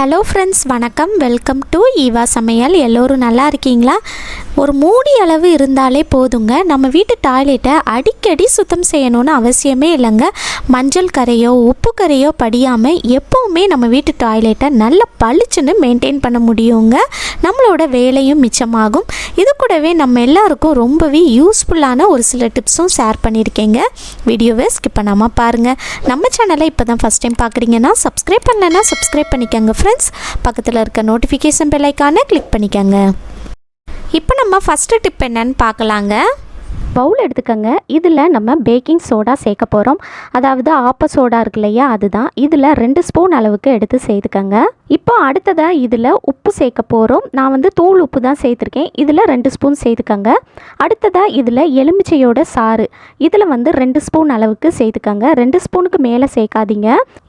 Hello friends வணக்கம். Welcome to Eva சமையல் எல்லோரும் நல்லா இருக்கீங்களா? ஒரு மூடி அளவு இருந்தாலே போதுங்க. நம்ம வீட்டு டாய்லெட்டை அடிக்கடி சுத்தம் செய்யணும்னு அவசியமே இல்லைங்க. மஞ்சள் கரையோ உப்பு கரையோ படியாமல் எப்போவுமே நம்ம வீட்டு டாய்லெட்டை நல்ல பளிச்சுன்னு மெயின்டைன் பண்ண முடியுங்க. நம்மளோட வேலையும் மிச்சமாகும். இது கூடவே நம்ம எல்லாருக்கும் ரொம்பவே யூஸ்ஃபுல்லான ஒரு சில டிப்ஸும் ஷேர் பண்ணியிருக்கேங்க. வீடியோவை ஸ்கிப் பண்ணாமல் பாருங்கள் நம்ம சேனலை இப்போ தான் ஃபஸ்ட் டைம் பார்க்குறீங்கன்னா சப்ஸ்கிரைப் பண்ணலைன்னா சப்ஸ்கிரைப் பண்ணிக்கோங்க ஃப்ரெண்ட்ஸ் பக்கத்தில் இருக்க நோட்டிஃபிகேஷன் பெல்லைக்கான கிளிக் பண்ணிக்கோங்க. இப்போ நம்ம ஃபஸ்ட்டு டிப் என்னன்னு பார்க்கலாங்க. பவுல் எடுத்துக்கங்க. இதில் நம்ம பேக்கிங் சோடா சேர்க்க போகிறோம் அதாவது ஆப்ப சோடா இருக்கு இல்லையா அதுதான். இதில் ரெண்டு ஸ்பூன் அளவுக்கு எடுத்து சேர்த்துக்கோங்க. இப்போ அடுத்ததாக இதில் உப்பு சேர்க்க போகிறோம் நான் வந்து தூள் உப்பு தான் சேர்த்துருக்கேன். இதில் ரெண்டு ஸ்பூன் சேர்த்துக்கோங்க. அடுத்ததாக இதில் எலுமிச்சையோட சாறு. இதில் வந்து ரெண்டு ஸ்பூன் அளவுக்கு சேர்த்துக்கங்க. ரெண்டு ஸ்பூனுக்கு மேலே சேர்க்காதீங்க.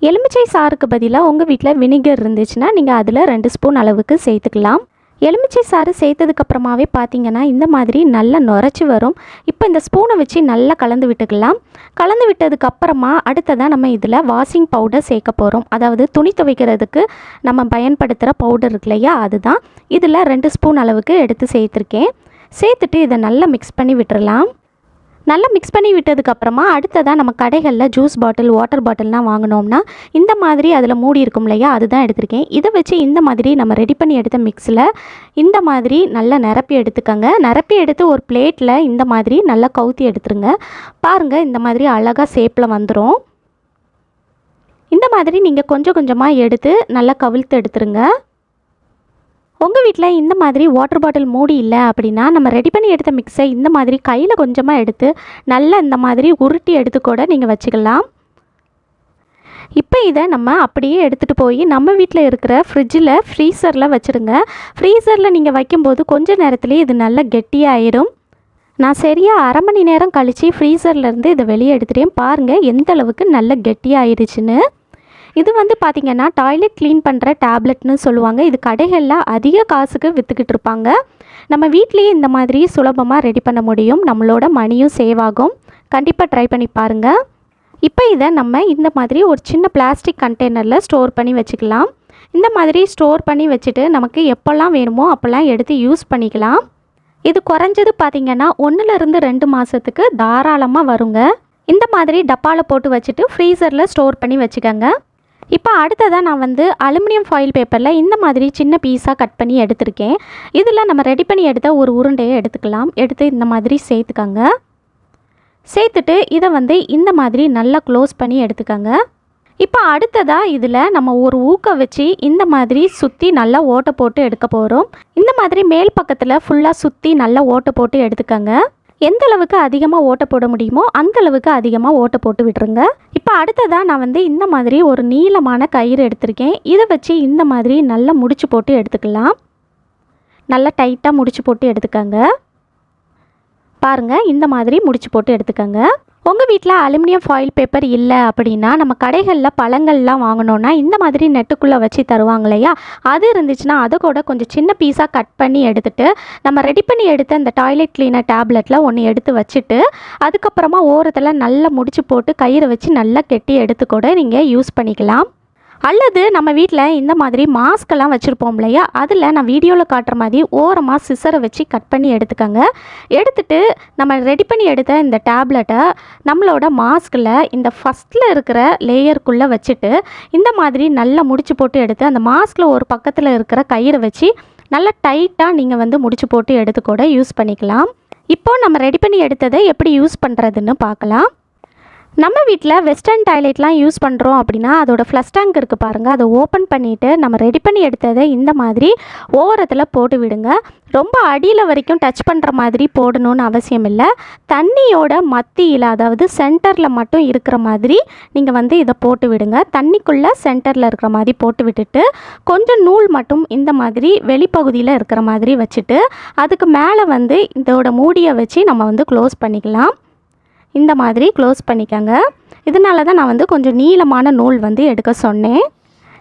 எலுமிச்சை சாருக்கு பதிலாக உங்கள் வீட்டில் வினிகர் இருந்துச்சுன்னா நீங்கள் அதில் ரெண்டு ஸ்பூன் அளவுக்கு சேர்த்துக்கலாம். எலுமிச்சை சாறு சேர்த்ததுக்கு அப்புறமாவே பார்த்தீங்கன்னா இந்த மாதிரி நல்லா நுரைச்சி வரும். இப்போ இந்த ஸ்பூனை வச்சு நல்லா கலந்து விட்டுக்கலாம். கலந்து விட்டதுக்கு அப்புறமா அடுத்ததாக நம்ம இதில் வாஷிங் பவுடர் சேர்க்க போகிறோம் அதாவது துணி துவைக்கிறதுக்கு நம்ம பயன்படுத்துகிற பவுடர் இருக்கு இல்லையா அதுதான். இதில் ரெண்டு ஸ்பூன் அளவுக்கு எடுத்து சேர்த்துருக்கேன். சேர்த்துட்டு இதை நல்லா மிக்ஸ் பண்ணி விட்டுறலாம். நல்லா மிக்ஸ் பண்ணி விட்டதுக்கப்புறமா அடுத்ததாக நம்ம கடைகளில் ஜூஸ் பாட்டில் வாட்டர் பாட்டில்லாம் வாங்கினோம்னா இந்த மாதிரி அதில் மூடி இருக்கும் இல்லையா அதுதான் எடுத்திருக்கேன். இதை வச்சு இந்த மாதிரி நம்ம ரெடி பண்ணி எடுத்த மிக்ஸில் இந்த மாதிரி நல்லா நிரப்பி எடுத்துக்கோங்க. நிரப்பி எடுத்து ஒரு பிளேட்டில் இந்த மாதிரி நல்லா கவுத்தி எடுத்துருங்க. பாருங்கள் இந்த மாதிரி அழகாக ஷேப்பில் வந்துடும் இந்த மாதிரி நீங்கள் கொஞ்சம் கொஞ்சமாக எடுத்து நல்லா கவிழ்த்து எடுத்துருங்க. உங்கள் வீட்டில் இந்த மாதிரி வாட்டர் பாட்டில் மூடி இல்லை அப்படின்னா நம்ம ரெடி பண்ணி எடுத்த மிக்ஸை இந்த மாதிரி கையில் கொஞ்சமாக எடுத்து நல்லா இந்த மாதிரி உருட்டி எடுத்து கூட நீங்கள் வச்சுக்கலாம். இப்போ இதை நம்ம அப்படியே எடுத்துகிட்டு போய் நம்ம வீட்டில் இருக்கிற ஃப்ரிட்ஜில் ஃப்ரீசரில் வச்சுருங்க. ஃப்ரீசரில் நீங்கள் வைக்கும்போது கொஞ்ச நேரத்துலேயே இது நல்லா கெட்டியாயிடும் நான் சரியாக அரை மணி நேரம் கழித்து ஃப்ரீசர்லேருந்து இதை வெளியே எடுத்துட்டேன். பாருங்கள் எந்த அளவுக்கு நல்ல கெட்டியாயிடுச்சுன்னு இது வந்து பார்த்திங்கன்னா டாய்லெட் க்ளீன் பண்ணுற டேப்லெட்னு சொல்லுவாங்க. இது கடைகளில் அதிக காசுக்கு விற்றுக்கிட்டு இருப்பாங்க. நம்ம வீட்லேயே இந்த மாதிரி சுலபமாக ரெடி பண்ண முடியும். நம்மளோட மணியும் சேவ் ஆகும். கண்டிப்பாக ட்ரை பண்ணி பாருங்கள் இப்போ இதை நம்ம இந்த மாதிரி ஒரு சின்ன பிளாஸ்டிக் கண்டெய்னரில் ஸ்டோர் பண்ணி வச்சுக்கலாம். இந்த மாதிரி ஸ்டோர் பண்ணி வச்சுட்டு நமக்கு எப்போல்லாம் வேணுமோ அப்போல்லாம் எடுத்து யூஸ் பண்ணிக்கலாம். இது குறைஞ்சது பார்த்திங்கன்னா ஒன்றுலேருந்து ரெண்டு மாதத்துக்கு தாராளமாக வருங்க. இந்த மாதிரி டப்பாவில் போட்டு வச்சுட்டு ஃப்ரீசரில் ஸ்டோர் பண்ணி வச்சுக்கோங்க. இப்போ அடுத்ததாக நான் வந்து அலுமினியம் ஃபாயில் பேப்பரில் இந்த மாதிரி சின்ன பீஸாக கட் பண்ணி எடுத்திருக்கேன். இதில் நம்ம ரெடி பண்ணி எடுத்த ஒரு உருண்டையை எடுத்துக்கலாம். எடுத்து இந்த மாதிரி சேர்த்துக்கோங்க. சேர்த்துட்டு இதை வந்து இந்த மாதிரி நல்லா க்ளோஸ் பண்ணி எடுத்துக்கோங்க. இப்போ அடுத்ததாக இதில் நம்ம ஒரு ஊக்க வச்சு இந்த மாதிரி சுற்றி நல்லா ஓட்டை போட்டு எடுக்க போகிறோம் இந்த மாதிரி மேல் பக்கத்தில் ஃபுல்லாக சுற்றி நல்லா ஓட்டை போட்டு எடுத்துக்கோங்க. எந்த அளவுக்கு அதிகமாக ஓட்டை போட முடியுமோ அந்த அளவுக்கு அதிகமாக ஓட்டை போட்டு விட்டுருங்க. இப்போ அடுத்ததாக நான் வந்து இந்த மாதிரி ஒரு நீளமான கயிறு எடுத்திருக்கேன். இதை வச்சு இந்த மாதிரி நல்லா முடிச்சு போட்டு எடுத்துக்கலாம். நல்லா டைட்டாக முடிச்சு போட்டு எடுத்துக்கோங்க. பாருங்கள் இந்த மாதிரி முடிச்சு போட்டு எடுத்துக்கோங்க. உங்கள் வீட்டில் அலுமினியம் ஃபாயில் பேப்பர் இல்லை அப்படின்னா நம்ம கடைகளில் பழங்கள்லாம் வாங்கினோன்னா இந்த மாதிரி நெட்டுக்குள்ளே வச்சு தருவாங்க இல்லையா? அது இருந்துச்சுன்னா அதை கூட கொஞ்சம் சின்ன பீஸாக கட் பண்ணி எடுத்துட்டு நம்ம ரெடி பண்ணி எடுத்த அந்த டாய்லெட் கிளீனர் டேப்லெட்டில் ஒன்று எடுத்து வச்சுட்டு அதுக்கப்புறமா ஓரத்தில் நல்லா முடிச்சு போட்டு கயிறை வச்சு நல்லா கெட்டி எடுத்து கூட நீங்கள் யூஸ் பண்ணிக்கலாம். அல்லது நம்ம வீட்டில் இந்த மாதிரி மாஸ்க்கெல்லாம் வச்சுருப்போம் இல்லையா? அதில் நான் வீடியோவில் காட்டுற மாதிரி ஓரமாக சிசரை வச்சு கட் பண்ணி எடுத்துக்கோங்க. எடுத்துட்டு நம்ம ரெடி பண்ணி எடுத்த இந்த டேப்லெட்டை நம்மளோட மாஸ்கில் இந்த ஃபஸ்ட்டில் இருக்கிற லேயருக்குள்ளே வச்சுட்டு இந்த மாதிரி நல்லா முடிச்சு போட்டு எடுத்து அந்த மாஸ்கில் ஒரு பக்கத்தில் இருக்கிற கயிறை வச்சு நல்லா டைட்டாக நீங்கள் வந்து முடிச்சு போட்டு எடுத்து கூட யூஸ் பண்ணிக்கலாம். இப்போ நம்ம ரெடி பண்ணி எடுத்ததை எப்படி யூஸ் பண்ணுறதுன்னு பார்க்கலாம். நம்ம வீட்டில் வெஸ்டர்ன் டாய்லெட்லாம் யூஸ் பண்ணுறோம் அப்படின்னா அதோட ஃப்ளஷ் டேங்க் இருக்குது பாருங்கள் அதை ஓப்பன் பண்ணிவிட்டு நம்ம ரெடி பண்ணி எடுத்ததை இந்த மாதிரி ஓரத்தில் போட்டு விடுங்க. ரொம்ப அடியில் வரைக்கும் டச் பண்ணுற மாதிரி போடணும்னு அவசியம் இல்லை. தண்ணியோட மத்தியில் அதாவது சென்டரில் மட்டும் இருக்கிற மாதிரி நீங்கள் வந்து இதை போட்டு விடுங்க. தண்ணிக்குள்ளே சென்டரில் இருக்கிற மாதிரி போட்டு விட்டுட்டு கொஞ்சம் நூல் மட்டும் இந்த மாதிரி வெளிப்பகுதியில் இருக்கிற மாதிரி வச்சுட்டு அதுக்கு மேலே வந்து இதோட மூடியை வச்சு நம்ம வந்து க்ளோஸ் பண்ணிக்கலாம். இந்த மாதிரி க்ளோஸ் பண்ணிக்கோங்க. இதனால தான் நான் வந்து கொஞ்சம் நீளமான நூல் வந்து எடுக்க சொன்னேன்.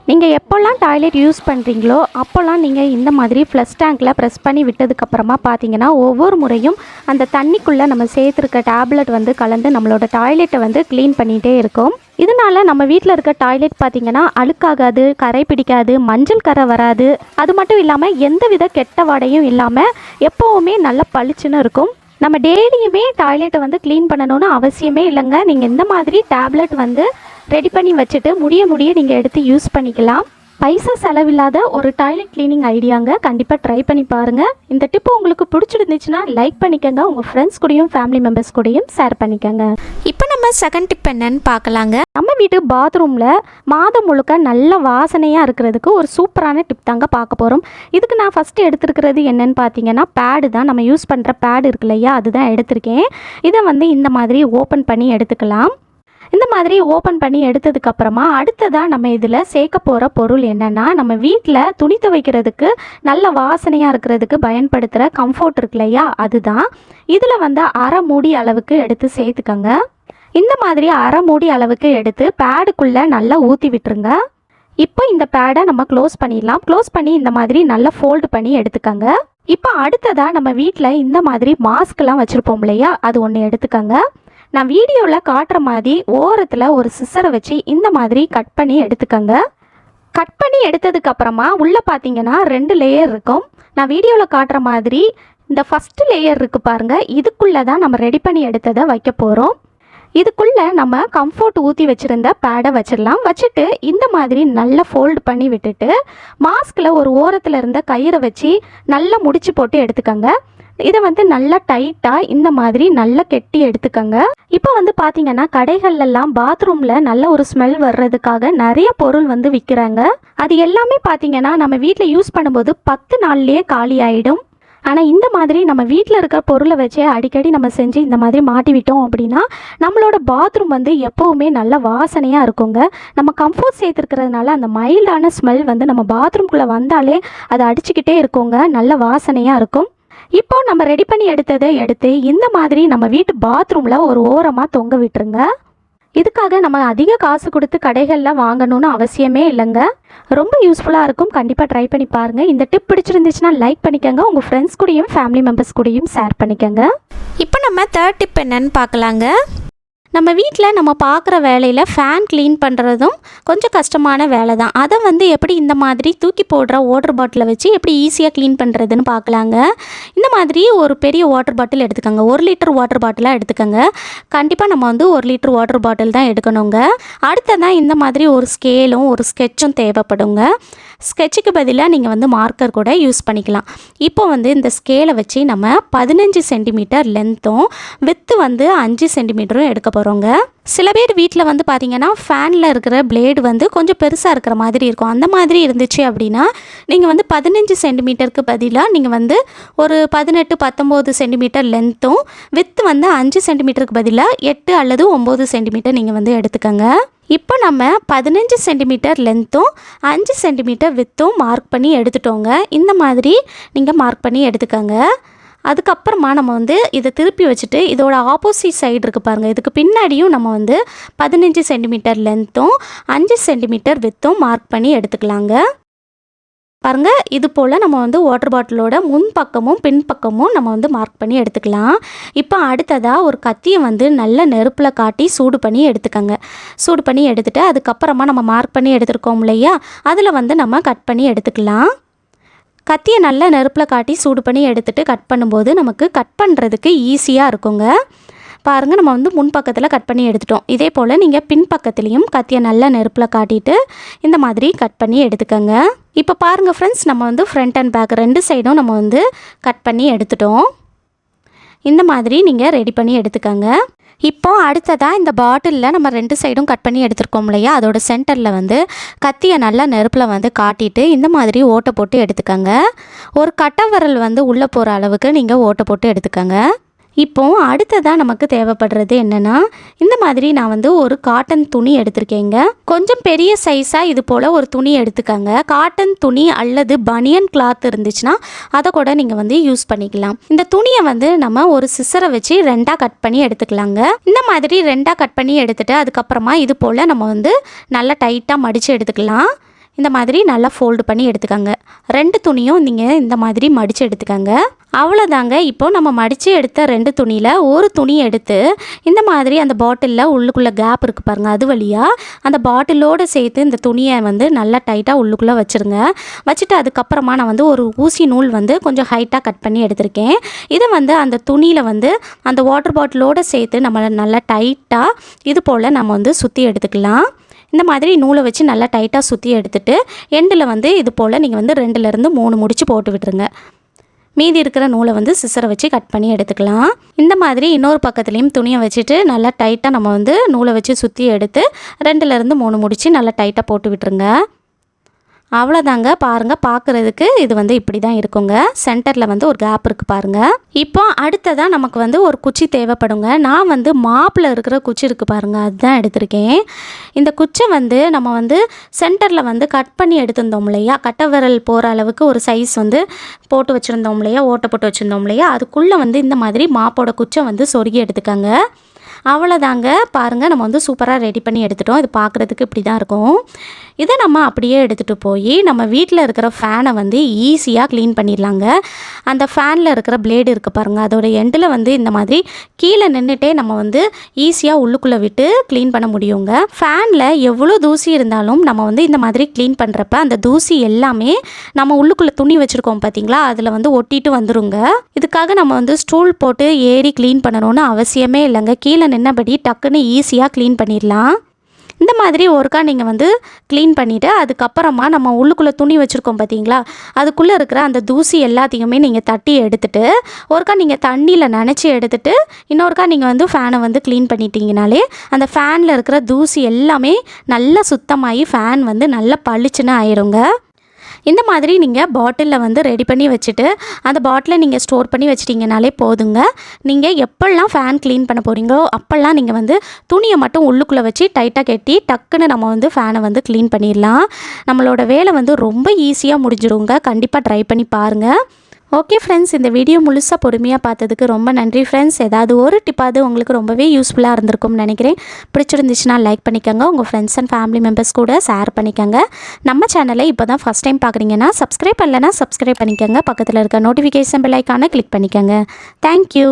நீங்கள் எப்போல்லாம் டாய்லெட் யூஸ் பண்ணுறீங்களோ அப்போல்லாம் நீங்கள் இந்த மாதிரி ஃப்ளஷ் டேங்க்கில் ப்ரெஸ் பண்ணி விட்டதுக்கப்புறமா பார்த்தீங்கன்னா ஒவ்வொரு முறையும் அந்த தண்ணிக்குள்ளே நம்ம சேர்த்துருக்க டேப்லெட் வந்து கலந்து நம்மளோட டாய்லெட்டை வந்து க்ளீன் பண்ணிகிட்டே இருக்கும். இதனால நம்ம வீட்டில் இருக்க டாய்லெட் பார்த்தீங்கன்னா அழுக்காகாது கரை பிடிக்காது மஞ்சள் கரை வராது. அது மட்டும் இல்லாமல் எந்தவித கெட்ட வாடையும் இல்லாமல் எப்போவுமே நல்லா பளிச்சுன்னு இருக்கும். நம்ம டெய்லியுமே டாய்லெட்டை வந்து க்ளீன் பண்ணணும்னு அவசியமே இல்லைங்க. நீங்கள் இந்த மாதிரி டேப்லெட் வந்து ரெடி பண்ணி வச்சுட்டு முடிய முடிய நீங்கள் எடுத்து யூஸ் பண்ணிக்கலாம். பைசா செலவில்லாத ஒரு டாய்லெட் க்ளீனிங் ஐடியாங்க. கண்டிப்பாக ட்ரை பண்ணி பாருங்கள் இந்த டிப்பு உங்களுக்கு பிடிச்சிருந்துச்சுன்னா லைக் பண்ணிக்கோங்க. உங்கள் ஃப்ரெண்ட்ஸ் கூடயும் ஃபேமிலி மெம்பர்ஸ் கூடயும் ஷேர் பண்ணிக்கோங்க. இப்போ நம்ம செகண்ட் டிப் என்னன்னு பார்க்கலாங்க. நம்ம வீட்டு பாத்ரூமில் மாதம் முழுக்க நல்ல வாசனையாக இருக்கிறதுக்கு ஒரு சூப்பரான டிப் தாங்க பார்க்க போகிறோம் இதுக்கு நான் ஃபஸ்ட்டு எடுத்துருக்கிறது என்னன்னு பார்த்தீங்கன்னா பேடு தான். நம்ம யூஸ் பண்ணுற பேடு இருக்கு இல்லையா அதுதான் எடுத்திருக்கேன். இதை வந்து இந்த மாதிரி ஓப்பன் பண்ணி எடுத்துக்கலாம். இந்த மாதிரி ஓப்பன் பண்ணி எடுத்ததுக்கப்புறமா அடுத்ததாக நம்ம இதில் சேர்க்க போகிற பொருள் என்னென்னா நம்ம வீட்டில் துணி துவைக்கிறதுக்கு நல்ல வாசனையாக இருக்கிறதுக்கு பயன்படுத்துகிற கம்ஃபோர்ட் இருக்கு இல்லையா? அதுதான். இதில் வந்து அரை மூடி அளவுக்கு எடுத்து சேர்த்துக்கோங்க. இந்த மாதிரி அரை மூடி அளவுக்கு எடுத்து பேடுக்குள்ளே நல்லா ஊற்றி விட்டுருங்க. இப்போ இந்த பேடை நம்ம க்ளோஸ் பண்ணிடலாம். க்ளோஸ் பண்ணி இந்த மாதிரி நல்லா ஃபோல்டு பண்ணி எடுத்துக்கோங்க. இப்போ அடுத்ததாக நம்ம வீட்டில் இந்த மாதிரி மாஸ்க்லாம் வச்சுருப்போம் இல்லையா? அது ஒன்று எடுத்துக்கோங்க. நான் வீடியோவில் காட்டுற மாதிரி ஓரத்தில் ஒரு சிசரை வச்சு இந்த மாதிரி கட் பண்ணி எடுத்துக்கோங்க. கட் பண்ணி எடுத்ததுக்கப்புறமா உள்ளே பார்த்தீங்கன்னா ரெண்டு லேயர் இருக்கும். நான் வீடியோவில் காட்டுற மாதிரி இந்த ஃபஸ்ட்டு லேயர் இருக்குது பாருங்கள் இதுக்குள்ளே தான் நம்ம ரெடி பண்ணி எடுத்ததை வைக்க போகிறோம் இதுக்குள்ளே நம்ம கம்ஃபோர்ட் ஊற்றி வச்சுருந்த பேடை வச்சிடலாம். வச்சுட்டு இந்த மாதிரி நல்லா ஃபோல்டு பண்ணி விட்டுட்டு மாஸ்கில் ஒரு ஓரத்தில் இருந்த கயிறை வச்சு நல்லா முடிச்சு போட்டு எடுத்துக்கோங்க. இதை வந்து நல்லா டைட்டாக இந்த மாதிரி நல்லா கெட்டி எடுத்துக்கங்க. இப்போ வந்து பார்த்தீங்கன்னா கடைகள்லாம் பாத்ரூமில் நல்ல ஒரு ஸ்மெல் வர்றதுக்காக நிறைய பொருள் வந்து விற்கிறாங்க அது எல்லாமே பார்த்தீங்கன்னா நம்ம வீட்டில் யூஸ் பண்ணும்போது பத்து நாள்லேயே காலி ஆகிடும் ஆனால் இந்த மாதிரி நம்ம வீட்டில் இருக்கிற பொருளை வச்சே அடிக்கடி நம்ம செஞ்சு இந்த மாதிரி மாட்டி விட்டோம் அப்படின்னா நம்மளோட பாத்ரூம் வந்து எப்போவுமே நல்ல வாசனையாக இருக்குங்க. நம்ம கம்ஃபோர்ட் சேர்த்துருக்கிறதுனால அந்த மைல்டான ஸ்மெல் வந்து நம்ம பாத்ரூம்குள்ளே வந்தாலே அதை அடிச்சுக்கிட்டே இருக்குங்க. நல்ல வாசனையாக இருக்கும். இப்போ நம்ம ரெடி பண்ணி எடுத்ததை எடுத்து இந்த மாதிரி நம்ம வீட்டு பாத்ரூமில் ஒரு ஓரமாக தொங்க விட்டுருங்க. இதுக்காக நம்ம அதிக காசு கொடுத்து கடைகளில் வாங்கணும்னு அவசியமே இல்லைங்க. ரொம்ப யூஸ்ஃபுல்லாக இருக்கும். கண்டிப்பாக ட்ரை பண்ணி பாருங்கள் இந்த டிப் பிடிச்சிருந்துச்சுன்னா லைக் பண்ணிக்கோங்க. உங்கள் ஃப்ரெண்ட்ஸ் கூடயும் ஃபேமிலி மெம்பர்ஸ் கூடயும் ஷேர் பண்ணிக்கோங்க. இப்போ நம்ம தேர்ட் டிப் என்னன்னு பார்க்கலாங்க. நம்ம வீட்டில் நம்ம பார்க்குற வேலையில் ஃபேன் க்ளீன் பண்ணுறதும் கொஞ்சம் கஷ்டமான வேலை தான் அதை வந்து எப்படி இந்த மாதிரி தூக்கி போடுற வாட்டர் பாட்டிலை வச்சு எப்படி ஈஸியாக க்ளீன் பண்ணுறதுன்னு பார்க்கலாங்க இந்த மாதிரி ஒரு பெரிய வாட்டர் பாட்டில் எடுத்துக்கோங்க. ஒரு லிட்டர் வாட்டர் பாட்டிலாக எடுத்துக்கோங்க. கண்டிப்பாக நம்ம வந்து ஒரு லிட்டர் வாட்டர் பாட்டில் தான் எடுக்கணுங்க. அடுத்ததான் இந்த மாதிரி ஒரு ஸ்கேலும் ஒரு ஸ்கெட்சும் தேவைப்படுங்க. ஸ்கெட்சுக்கு பதிலாக நீங்கள் வந்து மார்க்கர் கூட யூஸ் பண்ணிக்கலாம். இப்போ வந்து இந்த ஸ்கேலை வச்சு நம்ம பதினஞ்சு சென்டிமீட்டர் லென்த்தும் வித்து வந்து அஞ்சு சென்டிமீட்டரும் எடுக்க போகிறோங்க சில பேர் வீட்டில் வந்து பார்த்தீங்கன்னா ஃபேனில் இருக்கிற பிளேடு வந்து கொஞ்சம் பெருசாக இருக்கிற மாதிரி இருக்கும். அந்த மாதிரி இருந்துச்சு அப்படின்னா நீங்கள் வந்து பதினஞ்சு சென்டிமீட்டருக்கு பதிலாக நீங்கள் வந்து ஒரு பதினெட்டு பத்தொம்போது சென்டிமீட்டர் லென்த்தும் வித்து வந்து அஞ்சு சென்டிமீட்டருக்கு பதிலாக எட்டு அல்லது ஒம்பது சென்டிமீட்டர் நீங்கள் வந்து எடுத்துக்கோங்க. இப்போ நம்ம பதினஞ்சு சென்டிமீட்டர் லென்த்தும் அஞ்சு சென்டிமீட்டர் வித்தும் மார்க் பண்ணி எடுத்துட்டோங்க. இந்த மாதிரி நீங்கள் மார்க் பண்ணி எடுத்துக்கோங்க. அதுக்கப்புறமா நம்ம வந்து இதை திருப்பி வச்சுட்டு இதோட ஆப்போசிட் சைடு இருக்குது பாருங்கள் இதுக்கு பின்னாடியும் நம்ம வந்து பதினஞ்சு சென்டிமீட்டர் லென்த்தும் அஞ்சு சென்டிமீட்டர் வித்தும் மார்க் பண்ணி எடுத்துக்கலாங்க. பாருங்கள் இது போல் நம்ம வந்து வாட்டர் பாட்டிலோட முன் பக்கமும் பின் பக்கமும் நம்ம வந்து மார்க் பண்ணி எடுத்துக்கலாம். இப்போ அடுத்ததாக ஒரு கத்தியை வந்து நல்ல நெருப்பில் காட்டி சூடு பண்ணி எடுத்துக்கோங்க. சூடு பண்ணி எடுத்துகிட்டு அதுக்கப்புறமா நம்ம மார்க் பண்ணி எடுத்துருக்கோம் இல்லையா? அதில் வந்து நம்ம கட் பண்ணி எடுத்துக்கலாம். கத்தியை நல்லா நெருப்பில் காட்டி சூடு பண்ணி எடுத்துகிட்டு கட் பண்ணும்போது நமக்கு கட் பண்ணுறதுக்கு ஈஸியாக இருக்குங்க. பாருங்கள் நம்ம வந்து முன் பக்கத்தில் கட் பண்ணி எடுத்துட்டோம். இதே போல் நீங்கள் பின் பக்கத்துலேயும் கத்தியை நல்லா நெருப்பில் காட்டிட்டு இந்த மாதிரி கட் பண்ணி எடுத்துக்கோங்க. இப்போ பாருங்கள் ஃப்ரெண்ட்ஸ் நம்ம வந்து ஃப்ரண்ட் அண்ட் பேக் ரெண்டு சைடும் நம்ம வந்து கட் பண்ணி எடுத்துட்டோம். இந்த மாதிரி நீங்கள் ரெடி பண்ணி எடுத்துக்கோங்க. இப்போ அடுத்ததாக இந்த பாட்டிலில் நம்ம ரெண்டு சைடும் கட் பண்ணி எடுத்துருக்கோம் இல்லையா? அதோட சென்டரில் வந்து கத்தியை நல்லா நெருப்பில் வந்து காட்டிட்டு இந்த மாதிரி ஓட்டை போட்டு எடுத்துக்கோங்க. ஒரு கட்டை விரல் வந்து உள்ளே போகிற அளவுக்கு நீங்கள் ஓட்டை போட்டு எடுத்துக்கோங்க. இப்போ அடுத்ததாக நமக்கு தேவைப்படுறது என்னென்னா இந்த மாதிரி நான் வந்து ஒரு காட்டன் துணி எடுத்திருக்கேங்க. கொஞ்சம் பெரிய சைஸாக இது போல் ஒரு துணி எடுத்துக்கோங்க. காட்டன் துணி அல்லது பனியன் கிளாத் இருந்துச்சுன்னா அதை கூட நீங்கள் வந்து யூஸ் பண்ணிக்கலாம். இந்த துணியை வந்து நம்ம ஒரு சிசரை வச்சு ரெண்டாக கட் பண்ணி எடுத்துக்கலாங்க. இந்த மாதிரி ரெண்டாக கட் பண்ணி எடுத்துகிட்டு அதுக்கப்புறமா இது போல் நம்ம வந்து நல்லா டைட்டாக மடித்து எடுத்துக்கலாம். இந்த மாதிரி நல்லா ஃபோல்டு பண்ணி எடுத்துக்கோங்க. ரெண்டு துணியும் நீங்கள் இந்த மாதிரி மடித்து எடுத்துக்கோங்க. அவ்வளோதாங்க இப்போ நம்ம மடித்து எடுத்த ரெண்டு துணியில் ஒரு துணி எடுத்து இந்த மாதிரி அந்த பாட்டிலில் உள்ளுக்குள்ளே கேப் இருக்குது பாருங்கள் அது வழியாக அந்த பாட்டிலோடு சேர்த்து இந்த துணியை வந்து நல்லா டைட்டாக உள்ளுக்குள்ளே வச்சுருங்க. வச்சுட்டு அதுக்கப்புறமா நான் வந்து ஒரு ஊசி நூல் வந்து கொஞ்சம் ஹைட்டாக கட் பண்ணி எடுத்திருக்கேன். இதை வந்து அந்த துணியில் வந்து அந்த வாட்டர் பாட்டிலோடு சேர்த்து நம்ம நல்லா டைட்டாக இது போல் நம்ம வந்து சுற்றி எடுத்துக்கலாம். இந்த மாதிரி நூலை வச்சு நல்லா டைட்டாக சுற்றி எடுத்துட்டு எண்டில் வந்து இது போல் நீங்கள் வந்து ரெண்டுலேருந்து மூணு முடிச்சு போட்டு விட்டுருங்க. மீதி இருக்கிற நூலை வந்து சிசரை வச்சு கட் பண்ணி எடுத்துக்கலாம். இந்த மாதிரி இன்னொரு பக்கத்துலேயும் துணியை வச்சுட்டு நல்லா டைட்டாக நம்ம வந்து நூலை வச்சு சுற்றி எடுத்து ரெண்டுலேருந்து மூணு முடிச்சு நல்லா டைட்டாக போட்டு விட்டுருங்க. அவ்வளோதாங்க பாருங்கள் பார்க்குறதுக்கு இது வந்து இப்படி தான் இருக்குங்க. சென்டரில் வந்து ஒரு கேப் இருக்குது பாருங்கள் இப்போ அடுத்ததாக நமக்கு வந்து ஒரு குச்சி தேவைப்படுங்க. நான் வந்து மாப்பில் இருக்கிற குச்சி இருக்குது பாருங்கள் அதுதான் எடுத்திருக்கேன். இந்த குச்சை வந்து நம்ம வந்து சென்டரில் வந்து கட் பண்ணி எடுத்திருந்தோம் இல்லையா? கட்டை விரல் போகிற அளவுக்கு ஒரு சைஸ் வந்து போட்டு வச்சுருந்தோம் இல்லையா? ஓட்டை போட்டு வச்சுருந்தோம் இல்லையா? அதுக்குள்ளே வந்து இந்த மாதிரி மாப்போட குச்சை வந்து சொருகி எடுத்துக்கோங்க. அவ்வளோதாங்க பாருங்கள் நம்ம வந்து சூப்பராக ரெடி பண்ணி எடுத்துட்டோம். இது பார்க்குறதுக்கு இப்படி தான் இருக்கும். இதை நம்ம அப்படியே எடுத்துகிட்டு போய் நம்ம வீட்டில் இருக்கிற ஃபேனை வந்து ஈஸியாக க்ளீன் பண்ணிடலாங்க. அந்த ஃபேனில் இருக்கிற பிளேடு இருக்குது பாருங்கள் அதோடய எண்டில் வந்து இந்த மாதிரி கீழே நின்றுட்டே நம்ம வந்து ஈஸியாக உள்ளுக்குள்ளே விட்டு க்ளீன் பண்ண முடியுங்க. ஃபேனில் எவ்வளோ தூசி இருந்தாலும் நம்ம வந்து இந்த மாதிரி க்ளீன் பண்ணுறப்ப அந்த தூசி எல்லாமே நம்ம உள்ளுக்குள்ளே துணி வச்சுருக்கோம் பார்த்தீங்களா அதில் வந்து ஒட்டிட்டு வந்துருங்க. இதுக்காக நம்ம வந்து ஸ்டூல் போட்டு ஏறி க்ளீன் பண்ணணும்னு அவசியமே இல்லைங்க. கீழே நின்னபடி டக்குன்னு ஈஸியாக க்ளீன் பண்ணிடலாம். இந்த மாதிரி ஒருக்கா நீங்கள் வந்து க்ளீன் பண்ணிவிட்டு அதுக்கப்புறமா நம்ம உள்ளுக்குள்ளே துணி வச்சுருக்கோம் பார்த்தீங்களா அதுக்குள்ளே இருக்கிற அந்த தூசி எல்லாத்தையுமே நீங்கள் தட்டி எடுத்துட்டு ஒருக்கா நீங்கள் தண்ணியில் நனைச்சி எடுத்துட்டு இன்னொருக்கா நீங்கள் வந்து ஃபேனை வந்து க்ளீன் பண்ணிட்டீங்கனாலே அந்த ஃபேனில் இருக்கிற தூசி எல்லாமே நல்லா சுத்தமாகி ஃபேன் வந்து நல்லா பளிச்சுன்னு ஆயிருங்க. இந்த மாதிரி நீங்கள் பாட்டிலில் வந்து ரெடி பண்ணி வச்சுட்டு அந்த பாட்டிலை நீங்கள் ஸ்டோர் பண்ணி வச்சிட்டிங்கனாலே போதுங்க. நீங்கள் எப்பெல்லாம் ஃபேன் க்ளீன் பண்ண போகிறீங்களோ அப்போல்லாம் நீங்கள் வந்து துணியை மட்டும் உள்ளுக்குள்ளே வச்சு டைட்டாக கட்டி டக்குன்னு நம்ம வந்து ஃபேனை வந்து க்ளீன் பண்ணிடலாம். நம்மளோட வேலை வந்து ரொம்ப ஈஸியாக முடிஞ்சிடுங்க கண்டிப்பாக ட்ரை பண்ணி பாருங்கள் ஓகே ஃப்ரெண்ட்ஸ் இந்த வீடியோ முழுசாக பொறுமையாக பார்த்ததுக்கு ரொம்ப நன்றி ஃப்ரெண்ட்ஸ் ஏதாவது ஒரு டிப்பாவது உங்களுக்கு ரொம்பவே யூஸ்ஃபுல்லாக இருந்திருக்கும்னு நினைக்கிறேன். பிடிச்சிருந்துச்சுன்னா லைக் பண்ணிக்கோங்க. உங்கள் ஃப்ரெண்ட்ஸ் அண்ட் ஃபேமிலி மெம்பர்ஸ் கூட ஷேர் பண்ணிக்கோங்க. நம்ம சேனலை இப்போ தான் ஃபஸ்ட் டைம் பார்க்குறீங்கன்னா சப்ஸ்கிரைப் பண்ணலைன்னா சப்ஸ்கிரைப் பண்ணிக்கோங்க. பக்கத்தில் இருக்க நோட்டிஃபிகேஷன் பெல் ஐக்கானை கிளிக் பண்ணிக்கோங்க. Thank you